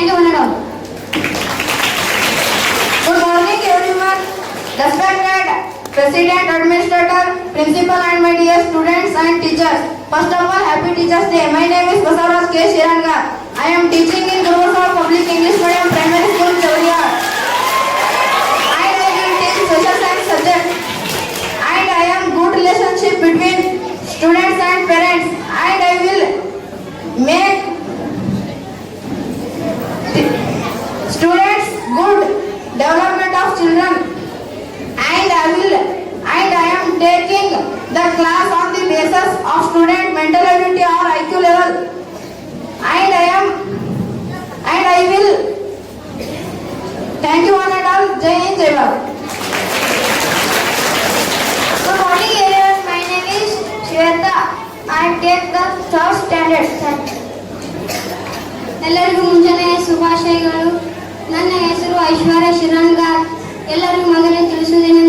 You one and all. Good morning everyone. Respected President, Administrator, Principal and my dear students and teachers. First of all, Happy Teachers Day. My name is Basavaraj K. Shiranga. I am teaching in Guruvasa Public English the class on the basis of student mental ability or IQ level and I am and I will thank you one and all Jai Hind Jai Bharat. Good morning everyone. My name is Shweta. I take the third standard. ಎಲ್ಲರಿಗೂ ಮುಂಜಾನೆ ಶುಭಾಶಯಗಳು ನನ್ನ ಹೆಸರು ಐಶ್ವರ್ಯ ಶಿರಣ್ಗಾರ್ ಎಲ್ಲರಿಗೂ ಮೊದಲೇ ತಿಳಿಸುವುದೇನೆಂದರೆ ಆ-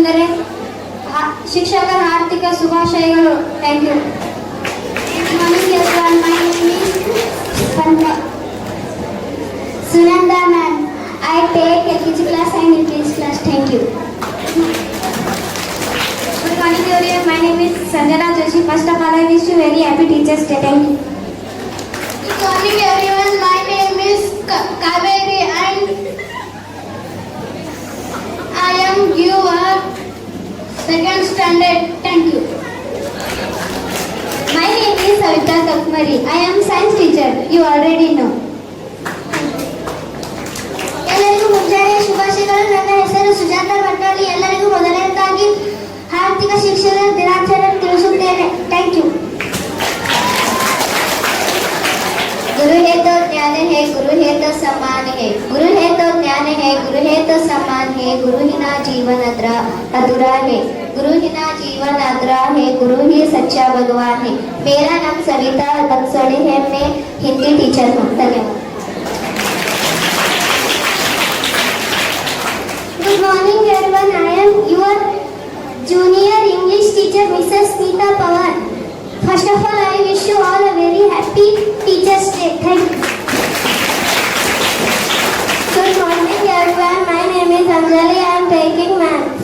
ಶಿಕ್ಷಕರ ಆರ್ಥಿಕ ಶುಭಾಶಯಗಳು thank you Sunanda ma'am I take L K G class and L K G class thank you Good morning everyone. My name is Sanjana Joshi. First of all, I wish you very happy Teachers Day. Thank you. standard. Thank you. My name is Savita Kakmari. I am science teacher. You already know. ಎಲ್ಲರಿಗೂ ಮುಂಜಾನೆಯ ಶುಭಾಶಯಗಳು ನನ್ನ ಹೆಸರು ಸುಜಾತ ಭಟ್ನಾಳಿ ಎಲ್ಲರಿಗೂ ಮೊದಲನೇದಾಗಿ ಆರ್ಥಿಕ ಶಿಕ್ಷಣ ದಿನಾಚರಣೆ ತಿಳಿಸುತ್ತೇನೆ ಥ್ಯಾಂಕ್ ಯು ಗುರು ಹೇ ಜ್ಞಾನ ಹೇ ಗುರು ಹೇ ತೋ ಸಮ್ಮಾನ ಹೇ ಗುರು ಹೇ है गुरु है तो सम्मान है गुरु ही ना जीवन अधरा अधूरा है गुरु ही ना जीवन अधूरा है गुरु ही सच्चा भगवान है मेरा नाम सविता बक्सोड़े है मैं हिंदी टीचर हूँ धन्यवाद Good morning everyone. I am your junior English teacher Mrs. Smita Pawan. First of all, I wish you all a very happy Teachers Day. Thank you. Sunjali, I am taking maths.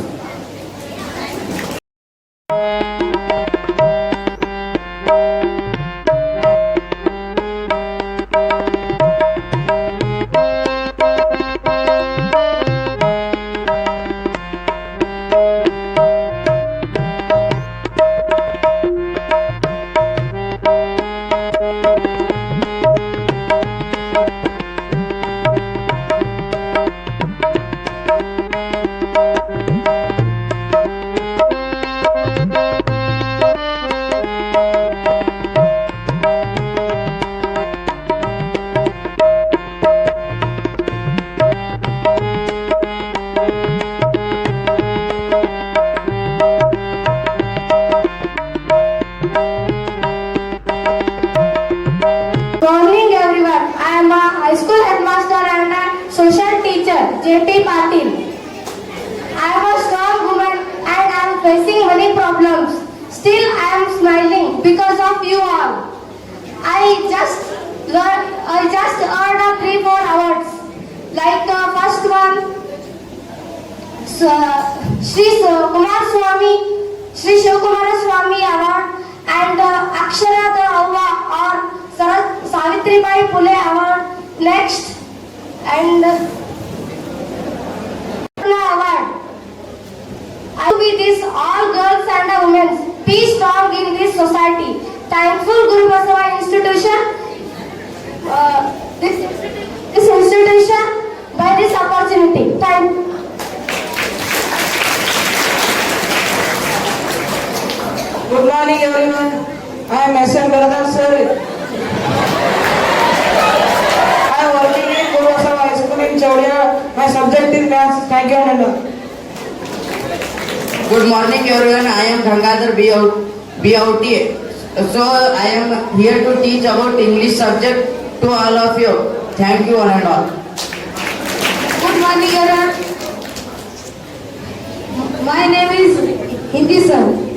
Good morning everyone. I am a high school headmaster and a social teacher, J.T. Patil. I am a strong woman and I am facing many problems. Still I am smiling because of you all. I just learned, I just earned a three four awards. Like the first one, Sri uh, Kumar Swami, Sri Shivakumara Swami Award and the Akshara the Avva or Sarat Savitri Bai Pule Award. Next and pula Award. I will this all girls and women. Be strong in this society. Thankful Guru Basava institution. Uh, this, this institution by this opportunity. Thank Good morning, everyone. I am S. N. Bharathan, sir. I am working in Purvasa High School in Chaudia. My subject is maths. Thank you, Ananda. Good morning, everyone. I am Gangadhar B.O.T. So, I am here to teach about English subject to all of you. Thank you, one and all. Good morning, everyone. My name is Hindi sir.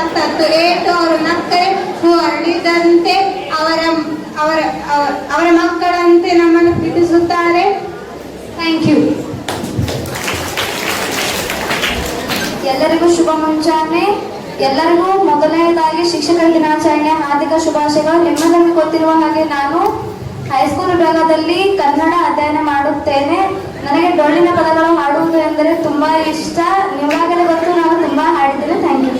ಹತ್ತತ್ತು ಏಟು ಅವರು ಹೂ ಅರಳಿದಂತೆ ಅವರ ಅವರ, ಅವರ- ಮಕ್ಕಳಂತೆ ನಮ್ಮನ್ನು ಪ್ರೀತಿಸುತ್ತಾರೆ. Thank you ಎಲ್ಲರಿಗೂ ಶುಭ ಮುಂಚಾರಣೆ ಎಲ್ಲರಿಗೂ ಮೊದಲನೇದಾಗಿ ಶಿಕ್ಷಕರ ದಿನಾಚರಣೆ ಹಾರ್ದಿಕ ಶುಭಾಶಯಗಳು. ನಿಮ್ಮದನ್ನು ಗೊತ್ತಿರುವ ಹಾಗೆ ನಾನು ಹೈಸ್ಕೂಲ್ ವಿಭಾಗದಲ್ಲಿ ಕನ್ನಡ ಅಧ್ಯಯನ ಮಾಡುತ್ತೇನೆ. ನನಗೆ ಡೊಳ್ಳಿನ ಪದಗಳು ಹಾಡುವುದು ಎಂದರೆ ತುಂಬಾ ಇಷ್ಟ. ನಿಮಗಾಗಲೇ ಗೊತ್ತು, ನಾನು ತುಂಬಾ ಹಾಡಿದ್ದೇನೆ. Thank you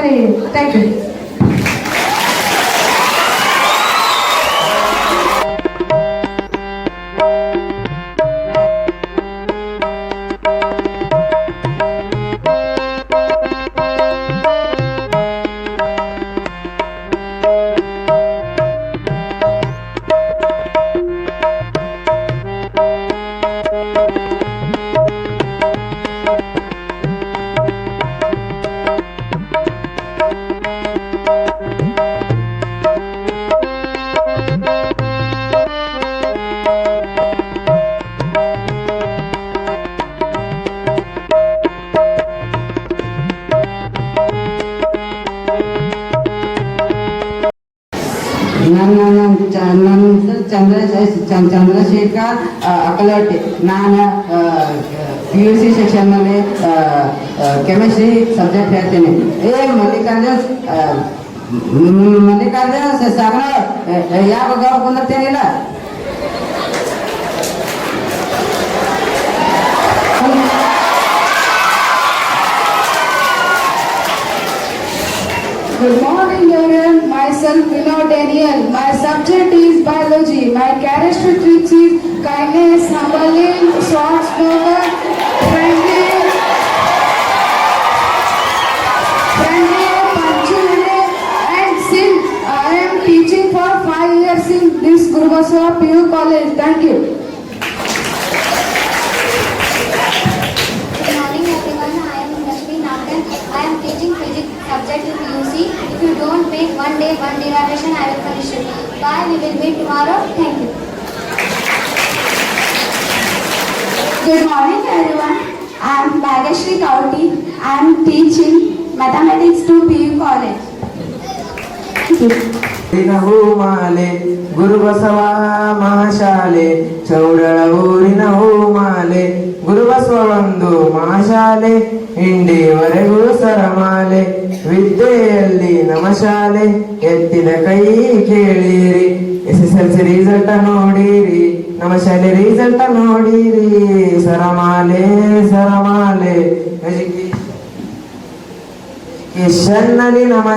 Thank you. ನನ್ನ ಹೆಸರು ಚಂದ್ರ ಚಂದ್ರ- ಚಂದ್ರಶೇಖರ್ ಆ, ಅಕಲಟ್ಟಿ ನಾನು P U C ಸೆಕ್ಷನ್ನಲ್ಲಿ chemistry subject ಹೇಳ್ತೀನಿ ಏ ಮಲ್ಲಿಕಾರ್ಜುನ್ ಆ, ಮ್- ಮಲ್ಲಿಕಾರ್ಜುನ್ ಸ- ಸಾಗರ ಯಾವ ಗೌರವ ಕುಂದಿರ್ತೇನಿಲ್ಲ Good morning, Everyone. Myself, Vinod Daniel. My subject is biology. My characteristics is kindness, humbling, short spoken, friendly, friendly, punctual, and sin. I am teaching for five years in this Gurubaswa PU college. Thank you. physics subject in UC. If you don't make one day one derivation, I will punish you. Bye, we will meet tomorrow. Thank you. Good morning everyone. I am Bhagashri Kauti. I am teaching mathematics to PU college. Thank you. ಊರಿನ ಹೂಮಾಲೆ ಗುರುಬಸವ ಮಹಾಶಾಲೆ ಚೌಡಳ ಊರಿನ ಹೂಮಾಲೆ ಗುರುಬಸವ ಒಂದು ಮಾಶಾಲೆ ಇಂಡಿವರೆಗೂ ಸರಮಾಲೆ, ವಿದ್ಯೆಯಲ್ಲಿ ನಮಶಾಲೆ, ಎತ್ತಿದ ಕೈ ಕೇಳಿರಿ. S S L C result ನೋಡಿರಿ. ನಮ್ಮ ಶಾಲೆ ರಿಸಲ್ಟ್ ನೋಡಿರಿ. ಸರಮಾಲೆ ಸರಮಾಲೆ. ಕಿಶನ್ನಲ್ಲಿ ನಮ್ಮ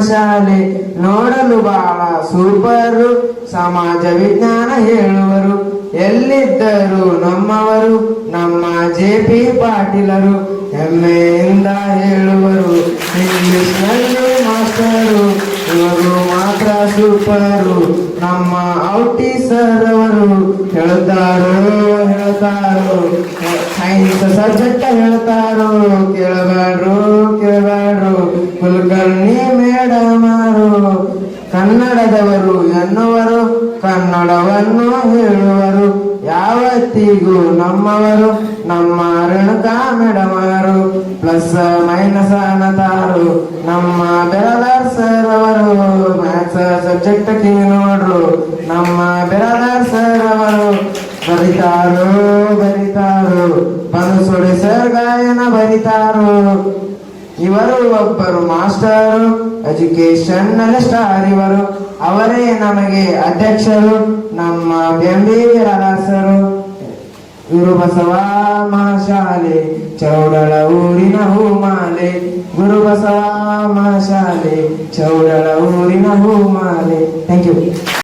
ನೋಡಲು ಬಹಳ ಸೂಪರ್. ಸಮಾಜ ವಿಜ್ಞಾನ ಹೇಳುವರು. ಎಲ್ಲಿದ್ದರು ನಮ್ಮವರು, ನಮ್ಮ ಜೆ ಪಿ ಪಾಟೀಲರು ಹೆಮ್ಮೆಯಿಂದ ಹೇಳುವರು. ಇಂಗ್ಲಿಷ್ನಲ್ಲಿ ಮಾಸ್ಟರು, ಇವರು ಮಾತ್ರ ಸೂಪರು. ನಮ್ಮ ಔಟಿ ಸರ್ ಅವರು ಹೇಳುತ್ತಾರೋ ಹೇಳ್ತಾರೋ ಸೈನ್ಸ್ ಸಬ್ಜೆಕ್ಟ್ ಹೇಳ್ತಾರೋ ಕೇಳಬೇಡ್ರು ಕೇಳಬೇಡ್ರು. ಕುಲಕರ್ಣಿ ಮೇಡಮರು, ಕನ್ನಡದವರು ಎನ್ನುವರು, ಕನ್ನಡವನ್ನು ಹೇಳುವರು. ಯಾವತ್ತಿಗೂ ನಮ್ಮವರು, ನಮ್ಮ ರೇಣುಕಾ ಮೇಡಮರು, ಪ್ಲಸ್ ಮೈನಸ್ ಅನ್ನತಾರು ನಮ್ಮ ಬೆರದಾರ್ ಸರ್ ಅವರು ಮ್ಯಾಥ್ಸ್ ಸಬ್ಜೆಕ್ಟ್ ನೋಡ್ರು ನಮ್ಮ ಬೆರದಾರ್ ಸರ್ ಅವರು ಬರಿತಾರೋ ಬರಿತಾರೋ ಸರ್ ಗಾಯನ ಬರಿತಾರೋ. ಇವರು ಒಬ್ಬರು ಮಾಸ್ಟರು ಎಜುಕೇಶನ್ ಸ್ಟಾರ್ ಇವರು. ಅವರೇ ನಮಗೆ ಅಧ್ಯಕ್ಷರು, ನಮ್ಮ ಬೆಂಬಿ ಅರಸರು ಗುರು ಬಸವ ಮಹಾಶಾಲೆ ಚೌಡಳ ಊರಿನ ಹೂಮಾಲೆ. ಗುರು ಬಸವ ಮಹಾಶಾಲೆ ಚೌಡಳ ಊರಿನ ಹೂಮಾಲೆ. Thank you